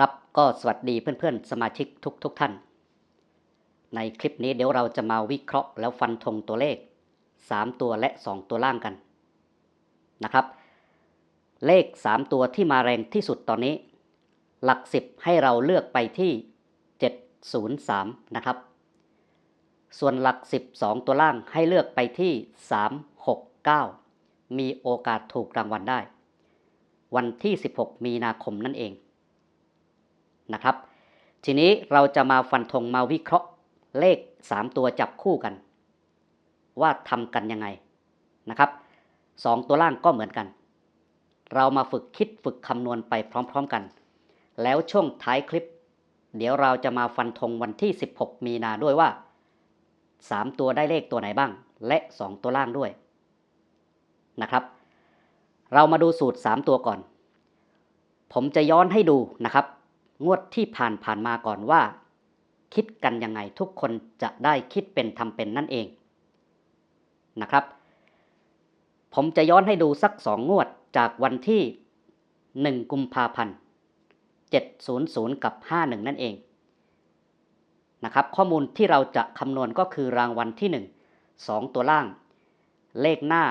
ครับก็สวัสดีเพื่อนๆ สมาชิกทุกทุกท่าน ในคลิปนี้เดี๋ยวเราจะมาวิเคราะห์แล้วฟันธงตัวเลข 3 ตัวและ 2 ตัวล่างกันนะครับ เลข 3 ตัวที่มาแรงที่สุดตอนนี้ หลัก 10 ให้เราเลือกไปที่ 703 นะครับ ส่วนหลัก 12 ตัวล่างให้เลือกไปที่ 369 มีโอกาสถูกรางวัลได้ วันที่ 16 มีนาคมนั่นเอง นะครับ ทีนี้เราจะมาฟันธงมาวิเคราะห์เลข 3 ตัวจับคู่กัน ว่าทำกันยังไงนะครับสองตัวล่างก็เหมือนกัน เรามาฝึกคิดฝึกคำนวณไปพร้อมๆกัน แล้วช่วงท้ายคลิป เดี๋ยวเราจะมาฟันธงวันที่ 16 มีนาด้วยว่า 3 ตัวได้เลขตัวไหนบ้าง และ 2 ตัวล่างด้วยนะครับ เรามาดูสูตร 3 ตัวก่อน ผมจะย้อนให้ดูนะครับ งวดที่ผ่านผ่านมาก่อนว่า คิดกันยังไงทุกคนจะได้คิดเป็นทำเป็นนั่นเองนะครับ ผมจะย้อนให้ดูสักสองงวดจากวันที่ 1 กุมภาพันธ์ 700 กับ 51 นั่นเองนะครับข้อมูลที่เราจะคำนวณก็คือรางวัลที่ 1 2 ตัวล่าง เลขหน้า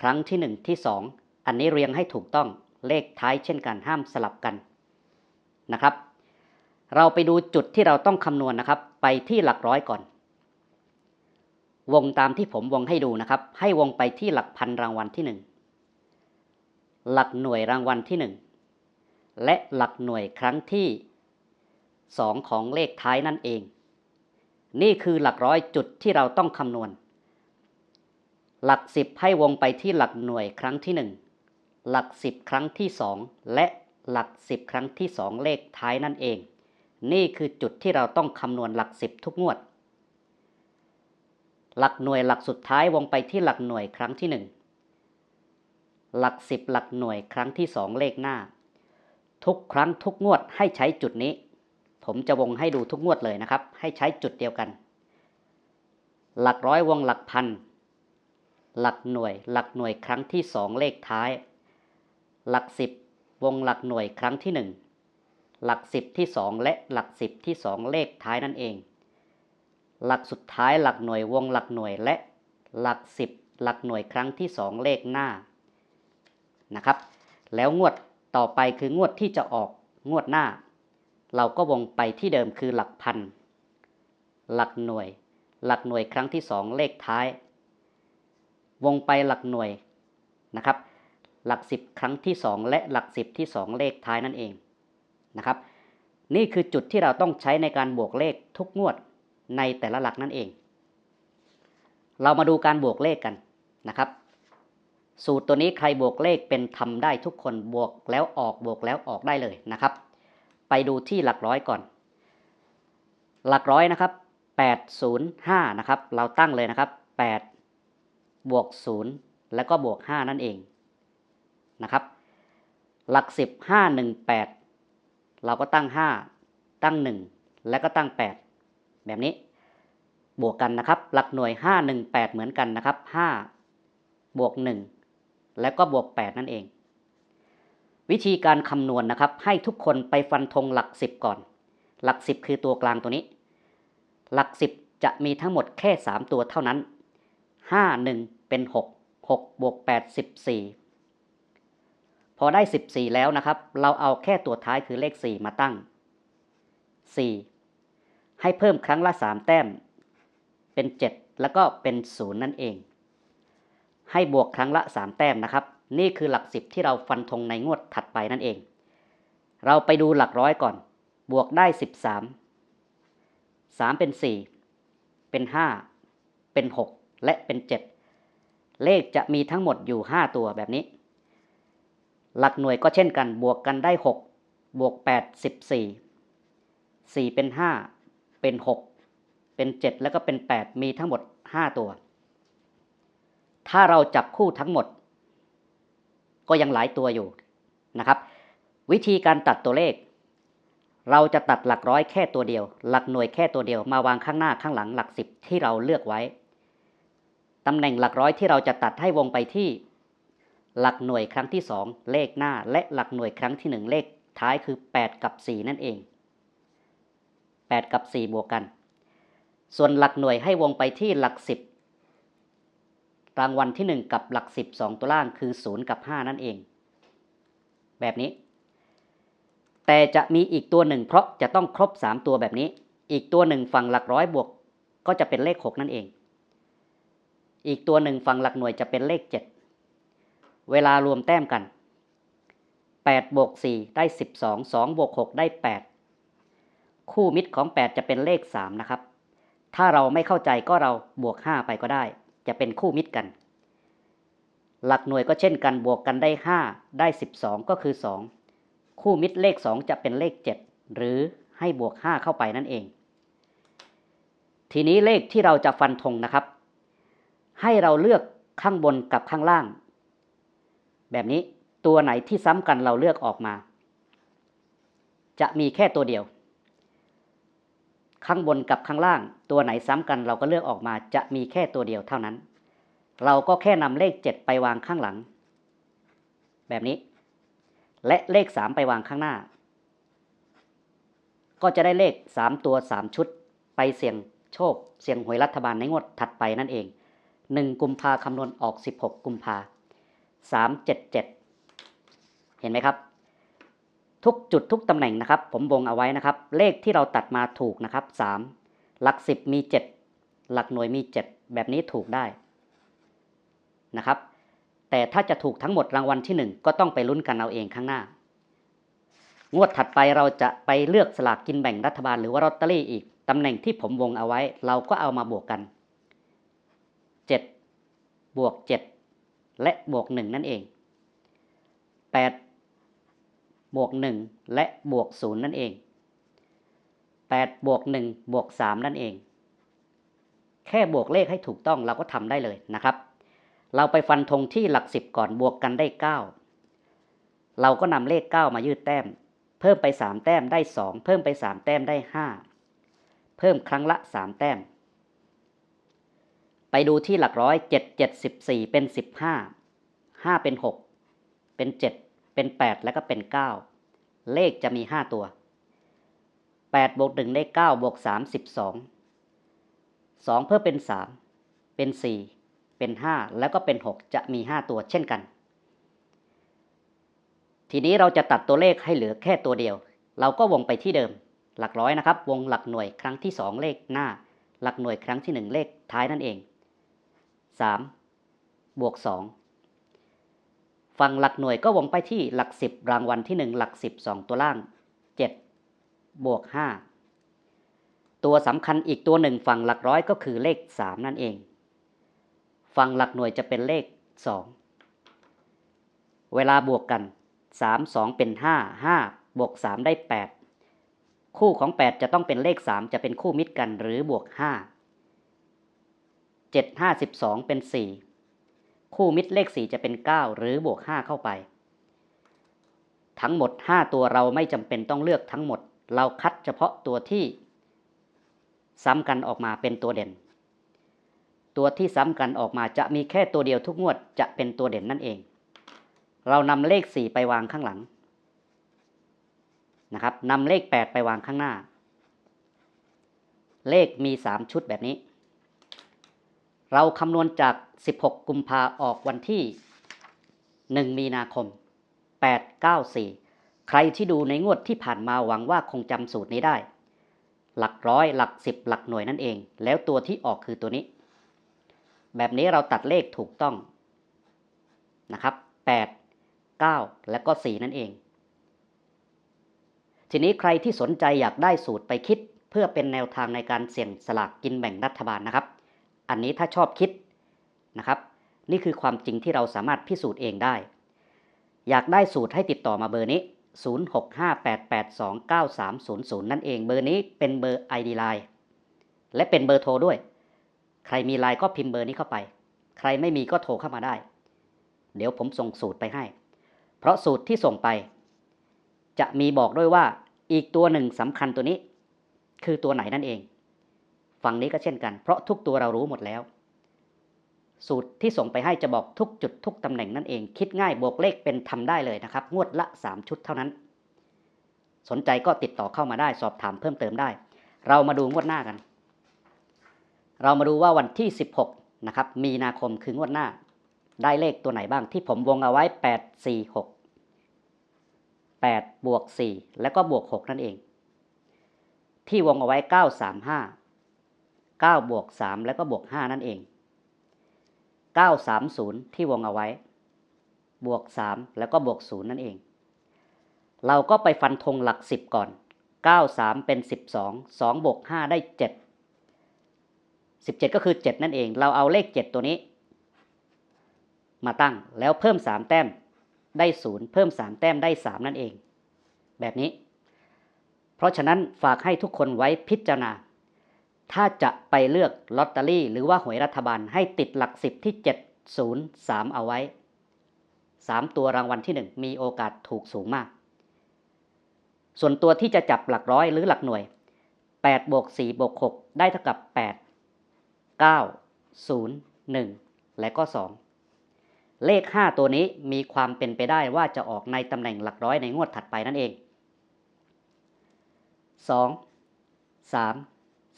ครั้งที่ 1 ที่ 2 อันนี้เรียงให้ถูกต้องเลขท้ายเช่นกันห้ามสลับกัน นะครับ เราไปดูจุดที่เราต้องคำนวณนะครับ ไปที่หลักร้อยก่อน วงตามที่ผมวงให้ดูนะครับ ให้วงไปที่หลักพันรางวัลที่ 1 หลักหน่วยรางวัลที่ 1 และหลักหน่วยครั้งที่ 2 ของเลขท้ายนั่นเอง นี่คือหลักร้อยจุดที่เราต้องคำนวณ หลัก 10 ให้วงไปที่หลักหน่วยครั้งที่ 1 หลัก 10 ครั้งที่ 2 และ หลัก 10 ครั้งที่ 2 เลขท้ายนั่นเอง นี่คือจุดที่เราต้องคำนวณหลัก 10 ทุกงวด หลักหน่วยหลักสุดท้ายวงไปที่หลักหน่วยครั้งที่ 1 หลัก 10 หลักหน่วยครั้งที่ 2 เลขหน้า ทุกครั้งทุกงวดให้ใช้จุดนี้ ผมจะวงให้ดูทุกงวดเลยนะครับ ให้ใช้จุดเดียวกัน หลักร้อยวงหลักพันหลักหน่วย หลักหน่วยครั้งที่ 2 เลขท้าย หลัก 10 วงหลักหน่วยครั้งที่ 1 หลัก 10 ที่ 2 และหลัก 10 ที่ 2 เลขท้ายนั่นเอง หลักสุดท้ายหลักหน่วยวงหลักหน่วยและหลัก 10 หลักหน่วยครั้งที่ 2 เลขหน้านะครับ แล้วงวดต่อไปคืองวดที่จะออกงวดหน้า เราก็วงไปที่เดิมคือหลักพัน หลักหน่วย หลักหน่วยครั้งที่ 2 เลขท้าย วงไปหลักหน่วยนะครับ หลัก 10 ครั้งที่ 2 และหลัก 10 ที่ 2 เลขท้ายนั่นเองนะครับ นี่คือจุดที่เราต้องใช้ในการบวกเลขทุกงวดในแต่ละหลักนั่นเอง เรามาดูการบวกเลขกันนะครับ สูตรตัวนี้ใครบวกเลขเป็นทำได้ทุกคนบวกแล้วออกบวกแล้วออกได้เลยนะครับ ไปดูที่หลักร้อยก่อน หลักร้อยนะครับ805นะครับ เราตั้งเลยนะครับ 8 บวก 0 แล้วก็บวก 5 นั่นเอง นะครับ หลัก 10 518 เราก็ตั้ง 5 ตั้ง 1 แล้วก็ตั้ง 8 แบบนี้ บวกกันนะครับ หลักหน่วย 518 เหมือนกันนะครับ 5 บวก 1 แล้วก็บวก 8 นั่นเอง วิธีการคำนวณนะครับ ให้ทุกคนไปฟันธงหลัก 10 ก่อน หลัก 10 คือตัวกลางตัวนี้ หลัก 10 จะมีทั้งหมดแค่ 3 ตัวเท่านั้น 5 1 เป็น 6 6บวก8 14 พอได้ 14 แล้วนะครับ เราเอาแค่ตัวท้ายคือเลข 4 มาตั้ง 4 ให้เพิ่มครั้งละ 3 แต้ม เป็น 7 แล้วก็เป็น 0 นั่นเอง ให้บวกครั้งละ 3 แต้มนะครับ นี่คือหลัก 10 ที่เราฟันธงในงวดถัดไปนั่นเอง เราไปดูหลักร้อยก่อน บวกได้ 13 3 เป็น 4 เป็น 5 เป็น 6 และเป็น 7 เลขจะมีทั้งหมดอยู่ 5 ตัวแบบนี้ หลักหน่วยก็เช่นกันบวกกันได้ 6 บวก 8 14 4 เป็น 5 เป็น 6 เป็น 7 แล้วก็เป็น 8 มีทั้งหมด 5 ตัว ถ้าเราจับคู่ทั้งหมด ก็ยังหลายตัวอยู่นะครับ วิธีการตัดตัวเลข เราจะตัดหลักร้อยแค่ตัวเดียว หลักหน่วยแค่ตัวเดียวมาวางข้างหน้าข้างหลังหลักสิบที่เราเลือกไว้ตำแหน่งหลักร้อยที่เราจะตัดให้วงไปที่ หลักหน่วยครั้งที่สองเลขหน้าและหลักหน่วยครั้งที่หนึ่งเลขท้ายคือ 8 กับ 4 นั่นเอง 8 กับ 4 บวกกัน ส่วนหลักหน่วยให้วงไปที่หลัก 10 รางวัลที่ 1 กับหลัก 10 2 ตัวล่างคือ 0 กับ 5 นั่นเอง แบบนี้ แต่จะมีอีกตัวหนึ่งเพราะจะต้องครบ 3 ตัวแบบนี้ อีกตัวหนึ่งฝั่งหลักร้อยบวก ก็จะเป็นเลข 6 นั่นเอง อีกตัวหนึ่งฝั่งหลักหน่วยจะเป็นเลข 7 เวลารวมแต้มกัน8บวก4ได้ 12 2บวก6ได้ 8 คู่มิตรของ 8 จะเป็นเลข 3 นะครับ ถ้าเราไม่เข้าใจก็เราบวก 5 ไปก็ได้ จะเป็นคู่มิตรกัน หลักหน่วยก็เช่นกันบวกกันได้ 5 ได้ 12 ก็คือ 2 คู่มิตรเลข 2 จะเป็นเลข 7 หรือให้บวก 5 เข้าไปนั่นเอง ทีนี้เลขที่เราจะฟันธงนะครับ ให้เราเลือกข้างบนกับข้างล่าง แบบนี้ตัวไหนที่ซ้ำกันเราเลือกออกมา จะมีแค่ตัวเดียว ข้างบนกับข้างล่าง ตัวไหนซ้ำกันเราก็เลือกออกมา จะมีแค่ตัวเดียวเท่านั้น เราก็แค่นำเลข 7 ไปวางข้างหลัง แบบนี้ และเลข 3 ไปวางข้างหน้า ก็จะได้เลข 3 ตัว 3 ชุด ไปเสี่ยงโชค เสี่ยงหวยรัฐบาลในงวดถัดไปนั่นเอง 1 กุมภาคำนวณออก 16 กุมภา 377 เห็นไหมครับ ทุกจุดทุกตำแหน่งนะครับ ผมวงเอาไว้นะครับ เลขที่เราตัดมาถูกนะครับ 3 หลัก 10 มี 7 หลักหน่วยมี 7 แบบนี้ถูกได้นะครับ แต่ถ้าจะถูกทั้งหมดรางวัลที่ 1 ก็ต้องไปลุ้นกันเอาเองข้างหน้า งวดถัดไปเราจะไปเลือกสลากกินแบ่งรัฐบาลหรือว่าลอตเตอรี่อีกตำแหน่งที่ผมวงเอาไว้ เราก็เอามาบวกกัน 7 บวก 7 และบวก 1 นั่นเอง 8 บวก 1 และบวก 0 นั่นเอง 8 บวก 1 บวก 3 นั่นเอง แค่บวกเลขให้ถูกต้องเราก็ทำได้เลยนะครับ เราไปฟันธงที่หลัก 10 ก่อนบวกกันได้ 9 เราก็นำเลข 9 มายืดแต้ม เพิ่มไป 3 แต้มได้ 2 เพิ่มไป 3 แต้มได้ 5 เพิ่มครั้งละ 3 แต้ม ไปดูที่หลักร้อย7 7 14เจ็ดสิบสี่เป็น15 5เป็น6เป็น7เป็น8แล้วก็เป็น9เลขจะมี5ตัว8บวก1ได้9บวก3 12 2เพิ่มเป็น3เป็น4เป็น5แล้วก็เป็น6จะมี5ตัวเช่นกัน ทีนี้เราจะตัดตัวเลขให้เหลือแค่ตัวเดียว เราก็วงไปที่เดิม หลักร้อยนะครับ วงหลักหน่วยครั้งที่2เลขหน้า หลักหน่วยครั้งที่1เลขท้ายนั่นเอง 3 บวก 2 ฝั่งหลักหน่วยก็วงไปที่หลัก 10 รางวัลที่ 1 หลัก 10 2 ตัวล่าง 7 บวก 5 ตัวสำคัญอีกตัวหนึ่งฝั่งหลักร้อยก็คือเลข 3 นั่นเอง ฝั่งหลักหน่วยจะเป็นเลข 2 เวลาบวกกัน 3 2 เป็น 5 5 บวก 3 ได้ 8 คู่ของ 8 จะต้องเป็นเลข 3 จะเป็นคู่มิตรกันหรือบวก 5 7 5 12 เป็น 4 คู่มิตรเลข 4 จะเป็น 9 หรือบวก 5 เข้าไป ทั้งหมด 5 ตัวเราไม่จำเป็นต้องเลือกทั้งหมด เราคัดเฉพาะตัวที่ ซ้ำกันออกมาเป็นตัวเด่น ตัวที่ซ้ำกันออกมาจะมีแค่ตัวเดียวทุกงวดจะเป็นตัวเด่นนั่นเอง เรานำเลข 4 ไปวางข้างหลังนะครับนำเลข 8 ไปวางข้างหน้า เลขมี 3 ชุดแบบนี้ เราคำนวณจาก 16 กุมภาออกวันที่ 1 มีนาคม 894 ใครที่ดูในงวดที่ผ่านมาหวังว่าคงจำสูตรนี้ได้ หลักร้อยหลักสิบหลักหน่วยนั่นเอง แล้วตัวที่ออกคือตัวนี้ แบบนี้เราตัดเลขถูกต้องนะครับ 8 9 และก็ 4 นั่นเอง ทีนี้ใครที่สนใจอยากได้สูตรไปคิดเพื่อเป็นแนวทางในการเสี่ยงสลากกินแบ่งรัฐบาลนะครับ อันนี้ถ้าชอบคิดนะครับ นี่คือความจริงที่เราสามารถพิสูจน์เองได้ อยากได้สูตรให้ติดต่อมาเบอร์นี้ 0658829300 นั่นเองเบอร์นี้เป็นเบอร์ ID Line และเป็นเบอร์โทรด้วย ใครมีไลน์ก็พิมพ์เบอร์นี้เข้าไป ใครไม่มีก็โทรเข้ามาได้ เดี๋ยวผมส่งสูตรไปให้ เพราะสูตรที่ส่งไป จะมีบอกด้วยว่าอีกตัวหนึ่งสำคัญตัวนี้ คือตัวไหนนั่นเอง ฝั่งนี้ก็เช่นกัน เพราะทุกตัวเรารู้หมดแล้ว สูตรที่ส่งไปให้จะบอกทุกจุดทุกตำแหน่งนั่นเอง คิดง่ายบวกเลขเป็นทำได้เลยนะครับ งวดละ 3 ชุดเท่านั้น สนใจก็ติดต่อเข้ามาได้สอบถามเพิ่มเติมได้ เรามาดูงวดหน้ากัน เรามาดูว่าวันที่ 16นะครับมีนาคมคืองวดหน้า ได้เลขตัวไหนบ้างที่ผมวงเอาไว้ 8 4 6 8บวก4แล้วก็บวก 6 นั่นเอง ที่วงเอาไว้ 9 3 5 9 บวก 3 แล้วก็บวก 5 นั่นเอง 930 ที่วงเอาไว้ บวก 3 แล้วก็บวก 0 นั่นเอง เราก็ไปฟันธงหลัก 10 ก่อน 9 3 เป็น 12 2 บวก 5 ได้ 7 17 ก็คือ 7 นั่นเอง เราเอาเลข 7 ตัวนี้ มาตั้งแล้วเพิ่ม 3 แต้มได้ 0 เพิ่ม 3 แต้มได้ 3 นั่นเอง แบบนี้ เพราะฉะนั้นฝากให้ทุกคนไว้พิจารณา ถ้าจะไปเลือกลอตเตอรี่ หรือว่าหวยรัฐบาลให้ติดหลัก10ที่ 703 เอาไว้ 3 ตัวรางวัลที่ 1 มีโอกาสถูกสูงมาก ส่วนตัวที่จะจับหลักร้อยหรือหลักหน่วย8บวก4บวก6ได้เท่ากับ 8 9 0 1 และก็ 2 เลข 5 ตัวนี้มีความเป็นไปได้ว่าจะออกในตำแหน่งหลักร้อยในงวดถัดไปนั่นเอง 2 3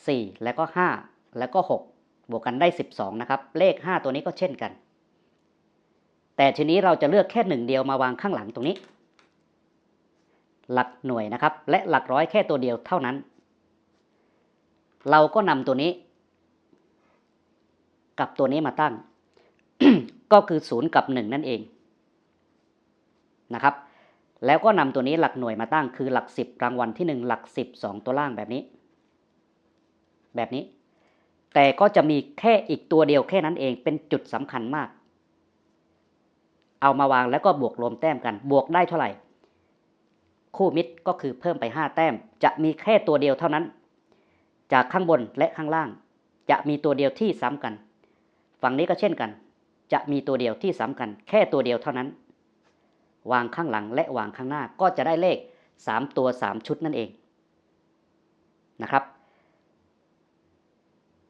4 แล้วก็ 5 แล้วก็ 6 บวกกันได้ 12 นะครับ เลข 5 ตัวนี้ก็เช่นกัน แต่ทีนี้เราจะเลือกแค่หนึ่งเดียวมาวางข้างหลังตรงนี้ หลักหน่วยนะครับ และหลักร้อยแค่ตัวเดียวเท่านั้น เราก็นำตัวนี้ กับตัวนี้มาตั้ง ก็คือ 0 กับ 1 นั่นเองนะครับแล้วก็นำตัวนี้หลักหน่วยมาตั้งคือหลัก 10 รางวัลที่ 1 หลัก 10 2 ตัวล่างแบบนี้ แบบนี้ แต่ก็จะมีแค่อีกตัวเดียวแค่นั้นเองเป็นจุดสำคัญมาก เอามาวางแล้วก็บวกรวมแต้มกัน บวกได้เท่าไหร่ คู่มิตรก็คือเพิ่มไป 5 แต้ม จะมีแค่ตัวเดียวเท่านั้น จากข้างบนและข้างล่าง จะมีตัวเดียวที่ซ้ำกัน ฝั่งนี้ก็เช่นกัน จะมีตัวเดียวที่ซ้ำกัน แค่ตัวเดียวเท่านั้น วางข้างหลังและวางข้างหน้าก็จะได้เลข 3 ตัว 3 ชุดนั่นเองนะครับ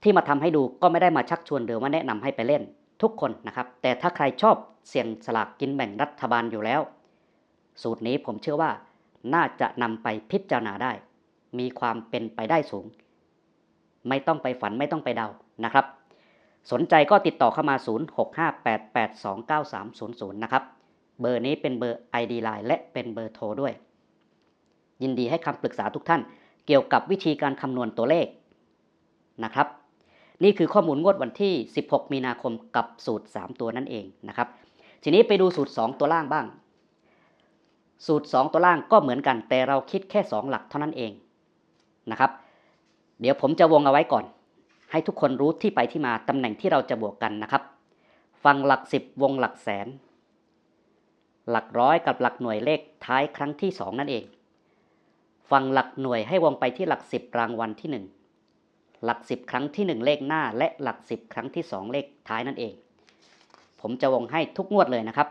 ที่มาทำให้ดูก็ไม่ได้มาชักชวนหรือว่าแนะนำให้ไปเล่นทุกคนนะครับ แต่ถ้าใครชอบเสี่ยงสลากกินแบ่งรัฐบาลอยู่แล้ว สูตรนี้ผมเชื่อว่าน่าจะนำไปพิจารณาได้ มีความเป็นไปได้สูง ไม่ต้องไปฝันไม่ต้องไปเดานะครับ สนใจก็ติดต่อเข้ามา 0658829300 นะครับ เบอร์นี้เป็นเบอร์ ID Line และเป็นเบอร์โทรด้วย ยินดีให้คำปรึกษาทุกท่าน เกี่ยวกับวิธีการคำนวณตัวเลขนะครับ นี่คือข้อมูลงวดวันที่ 16 มีนาคมกับสูตร 3 ตัวนั่นเองนะครับ ทีนี้ไปดูสูตร 2 ตัวล่างบ้าง สูตร 2 ตัวล่างก็เหมือนกัน แต่เราคิดแค่ 2 หลักเท่านั้นเองนะครับ เดี๋ยวผมจะวงเอาไว้ก่อน ให้ทุกคนรู้ที่ไปที่มาตำแหน่งที่เราจะบวกกันนะครับ ฟังหลัก 10 วงหลักแสน หลักร้อยกับหลักหน่วยเลขท้ายครั้งที่ 2 นั่นเอง ฟังหลักหน่วยให้วงไปที่หลัก 10 รางวัลที่ 1 หลัก 10 ครั้งที่ 1 เลขหน้า และหลัก 10 ครั้งที่ 2 เลขท้ายนั่นเอง ผมจะวงให้ทุกงวดเลยนะครับ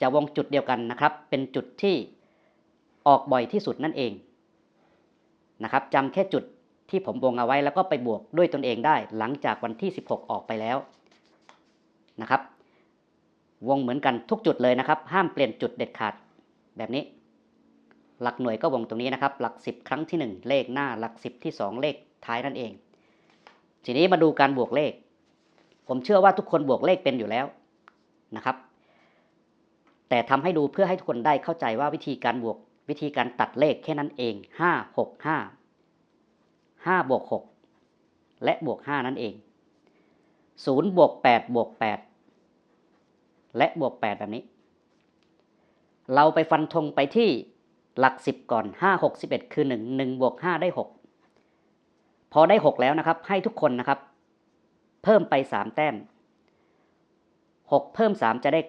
จะวงจุดเดียวกันนะครับ เป็นจุดที่ออกบ่อยที่สุดนั่นเองนะครับจำแค่จุดที่ผมวงเอาไว้แล้วก็ไปบวกด้วยตนเองได้ หลังจากวันที่ 16 ออกไปแล้วนะครับ วงเหมือนกันทุกจุดเลยนะครับ ห้ามเปลี่ยนจุดเด็ดขาดแบบนี้ หลักหน่วยก็วงตรงนี้นะครับ หลัก 10 ครั้งที่ 1 เลขหน้า หลัก 10 ที่ 2 เลขท้ายนั่นเอง ทีนี้มาดูการบวกเลข ผมเชื่อว่าทุกคนบวกเลขเป็นอยู่แล้วนะครับ แต่ทำให้ดูเพื่อให้ทุกคนได้เข้าใจว่าวิธีการบวกวิธีการตัดเลขแค่นั้นเอง 5 6 5 5บวก6และบวก 5 นั่นเอง 0บวก8บวก8และบวก 8 แบบนี้ เราไปฟันธงไปที่หลัก 10 ก่อน 5 6 11 คือ 1 1บวก5ได้ 6 พอได้ 6 แล้วนะครับ ให้ทุกคนนะครับ เพิ่มไป 3 แต้ม 6 เพิ่ม 3 จะได้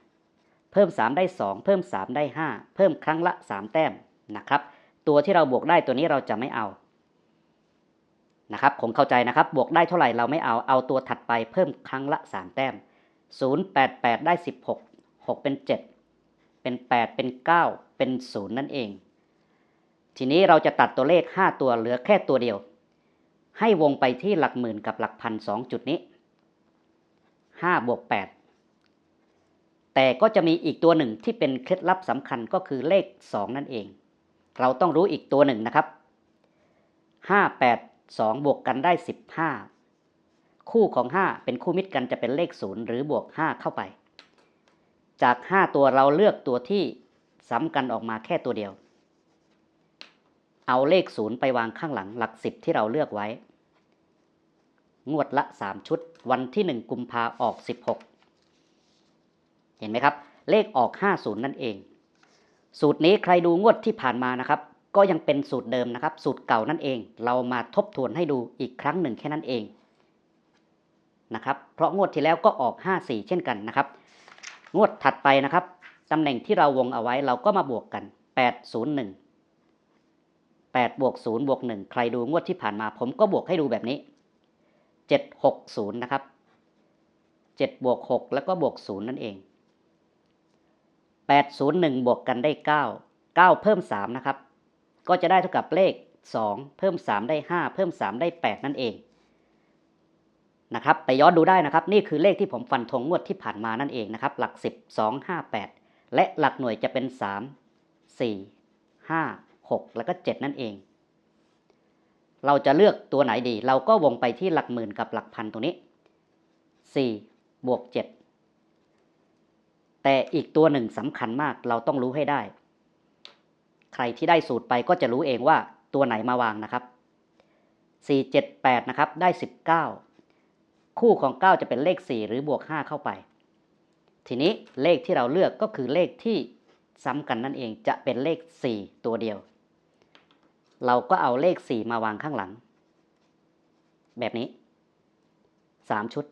9 เพิ่ม 3 ได้ 2 เพิ่ม 3 ได้ 5 เพิ่มครั้งละ 3 แต้มนะครับ ตัวที่เราบวกได้ตัวนี้เราจะไม่เอานะครับผมเข้าใจนะครับ บวกได้เท่าไหร่เราไม่เอา เอาตัวถัดไปเพิ่มครั้งละ 3 แต้ม 0 8 8 ได้ 16 6 เป็น 7 เป็น 8 เป็น 9 เป็น 0 นั่นเอง ทีนี้เราจะตัดตัวเลข 5 ตัวเหลือแค่ตัวเดียว ให้วงไปที่หลักหมื่นกับหลักพันสองจุดนี้5บวก8แต่ก็จะมีอีกตัวหนึ่งที่เป็นเคล็ดลับสำคัญก็คือเลข 2 นั่นเอง เราต้องรู้อีกตัวหนึ่งนะครับ 5 8 2 บวกกันได้ 15 คู่ของ 5 เป็นคู่มิตรกันจะเป็นเลข 0 หรือบวก 5 เข้าไป จาก 5 ตัวเราเลือกตัวที่ซ้ำกันออกมาแค่ตัวเดียว เอาเลข0ไปวางข้างหลังหลัก10ที่เราเลือกไว้ งวดละ 3 ชุด วันที่ 1 กุมภาออก 16 เห็นไหมครับ เลขออก 50 นั่นเอง สูตรนี้ใครดูงวดที่ผ่านมานะครับ ก็ยังเป็นสูตรเดิมนะครับ สูตรเก่านั่นเอง เรามาทบทวนให้ดูอีกครั้งหนึ่งแค่นั้นเองนะครับ เพราะงวดที่แล้วก็ออก 54 เช่นกันนะครับ งวดถัดไปนะครับตำแหน่งที่เราวงเอาไว้เราก็มาบวกกัน 801 8บวก0บวก1ใครดูงวดที่ผ่านมา ผมก็บวกให้ดูแบบนี้ 760 นะครับ 7 บวก 6 แล้วก็บวก 0 นั่นเอง 801 บวกกันได้ 9 9 เพิ่ม 3 นะครับ ก็จะได้เท่ากับเลข 2 เพิ่ม 3 ได้ 5 เพิ่ม 3 ได้ 8 นั่นเอง นะครับ ไปย้อนดูได้นะครับ นี่คือเลขที่ผมฟันธงงวดที่ผ่านมานั่นเองนะครับ หลัก 10 2 5 8 และหลักหน่วยจะเป็น 3 4 5 6 แล้วก็ 7 นั่นเอง เราจะเลือกตัวไหนดี เราก็วงไปที่หลักหมื่นกับหลักพันตรงนี้ 4 บวก 7 แต่อีกตัวหนึ่งสำคัญมากเราต้องรู้ให้ได้ ใครที่ได้สูตรไปก็จะรู้เองว่าตัวไหนมาวางนะครับ 4 7 8 นะครับ ได้ 19 คู่ของ 9 จะเป็นเลข 4 หรือบวก 5 เข้าไป ทีนี้เลขที่เราเลือกก็คือเลขที่ซ้ำกันนั่นเองจะเป็นเลข 4 ตัวเดียว เราก็เอาเลข 4 มาวางข้างหลัง แบบนี้ 3 ชุด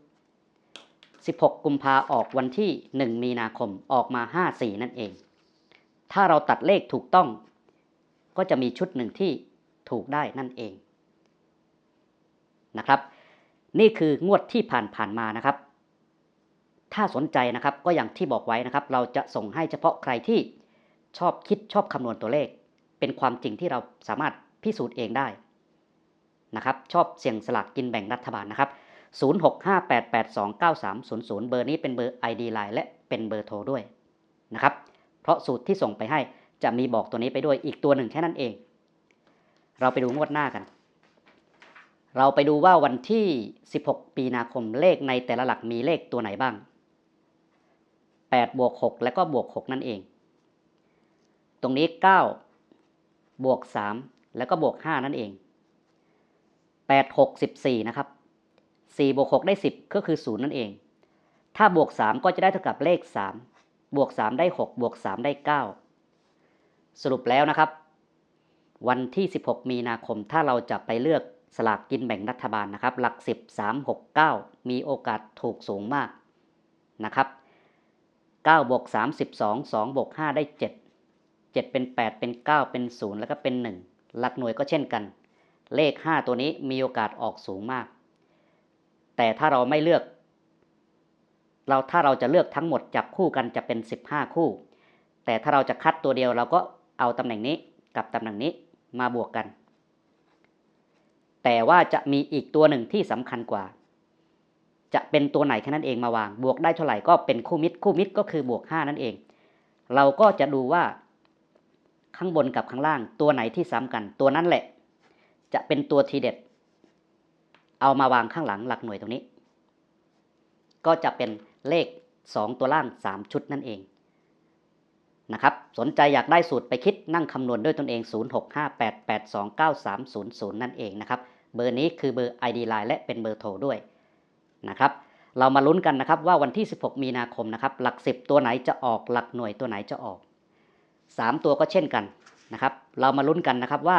16 กุมภาออกวันที่ 1 มีนาคมออกมา 54 นั่นเอง ถ้าเราตัดเลขถูกต้อง ก็จะมีชุดหนึ่งที่ถูกได้นั่นเองนะครับ นี่คืองวดที่ผ่านผ่านมานะครับ ถ้าสนใจนะครับก็อย่างที่บอกไว้นะครับ เราจะส่งให้เฉพาะใครที่ชอบคิดชอบคำนวณตัวเลข เป็นความจริงที่เราสามารถพิสูจน์เองได้นะครับชอบเสี่ยงสลากกินแบ่งรัฐบาลนะครับ 0658829300 เบอร์นี้เป็นเบอร์ ID Line และเป็นเบอร์โทรด้วยนะครับ เพราะสูตรที่ส่งไปให้จะมีบอกตัวนี้ไปด้วยอีกตัวหนึ่งแค่นั้นเอง เราไปดูงวดหน้ากัน เราไปดูว่าวันที่ 16 ปีนาคมเลขในแต่ละหลักมีเลขตัวไหนบ้าง 8 บวก 6 แล้วก็บวก 6 นั่นเอง ตรงนี้ 9 บวก 3 แล้วก็บวก 5 นั่นเอง 8 6 14 นะครับ 4 บวก 6 ได้ 10 ก็คือ 0 นั่นเอง ถ้าบวก 3 ก็จะได้เท่ากับเลข 3 บวก 3 ได้ 6 บวก 3 ได้ 9 สรุปแล้วนะครับ วันที่ 16 มีนาคมถ้าเราจะไปเลือกสลากกินแบ่งรัฐบาลนะครับ หลัก 10 3 6 9 มีโอกาสถูกสูงมากนะครับ9บวก3 12 2บวก5ได้ 7 7 เป็น 8 เป็น 9 เป็น 0 แล้วก็เป็น 1 หลักหน่วยก็เช่นกัน เลข 5 ตัวนี้มีโอกาสออกสูงมาก แต่ถ้าเราไม่เลือก เราถ้าเราจะเลือกทั้งหมดจับคู่กันจะเป็น 15 คู่ แต่ถ้าเราจะคัดตัวเดียวเราก็เอาตำแหน่งนี้กับตำแหน่งนี้มาบวกกัน แต่ว่าจะมีอีกตัวหนึ่งที่สำคัญกว่า จะเป็นตัวไหนแค่นั้นเองมาวาง บวกได้เท่าไหร่ก็เป็นคู่มิตรคู่มิตรก็คือบวก 5 นั่นเอง เราก็จะดูว่า ข้างบนกับข้างล่าง ตัวไหนที่ซ้ำกัน ตัวนั้นแหละ จะเป็นตัวทีเด็ด เอามาวางข้างหลังหลักหน่วยตรงนี้ ก็จะเป็นเลข 2 ตัวล่าง 3 ชุดนั่นเองนะครับ สนใจอยากได้สูตรไปคิดนั่งคำนวณด้วยตนเอง 0658829300 นั่นเองนะครับ เบอร์นี้คือเบอร์ ID Line และเป็นเบอร์โทรด้วยนะครับเรามาลุ้นกันนะครับว่าวันที่ 16 มีนาคมนะครับ หลัก 10 ตัวไหนจะออก หลักหน่วยตัวไหนจะออก 3 ตัวก็เช่นกันนะครับ เรามาลุ้นกันนะครับว่า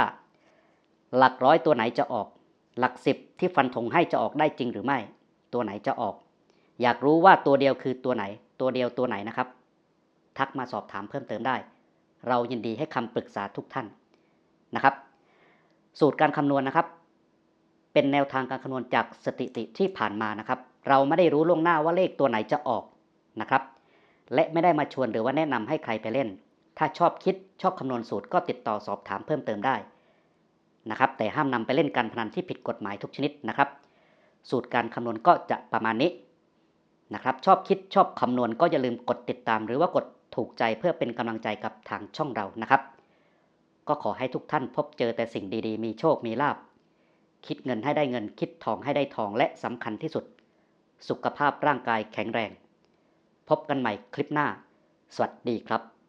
หลักร้อยตัวไหนจะออก หลัก 10 ที่ฟันธงให้จะออกได้จริงหรือไม่ ตัวไหนจะออก อยากรู้ว่าตัวเดียวคือตัวไหน ตัวเดียวตัวไหนนะครับ ทักมาสอบถามเพิ่มเติมได้ เรายินดีให้คำปรึกษาทุกท่านนะครับ สูตรการคำนวณนะครับ เป็นแนวทางการคำนวณจากสถิติที่ผ่านมานะครับ เราไม่ได้รู้ล่วงหน้าว่าเลขตัวไหนจะออกนะครับ และไม่ได้มาชวนหรือว่าแนะนำให้ใครไปเล่น ถ้าชอบคิดชอบคำนวณสูตรก็ติดต่อสอบถามเพิ่มเติมได้นะครับ แต่ห้ามนำไปเล่นการพนันที่ผิดกฎหมายทุกชนิดนะครับ สูตรการคำนวณก็จะประมาณนี้นะครับ ชอบคิดชอบคำนวณก็อย่าลืมกดติดตาม หรือว่ากดถูกใจเพื่อเป็นกำลังใจกับทางช่องเรานะครับ ก็ขอให้ทุกท่านพบเจอแต่สิ่งดีๆ มีโชคมีลาบคิดเงินให้ได้เงินคิดทองให้ได้ทองและสำคัญที่สุด สุขภาพร่างกายแข็งแรง พบกันใหม่คลิปหน้า สวัสดีครับ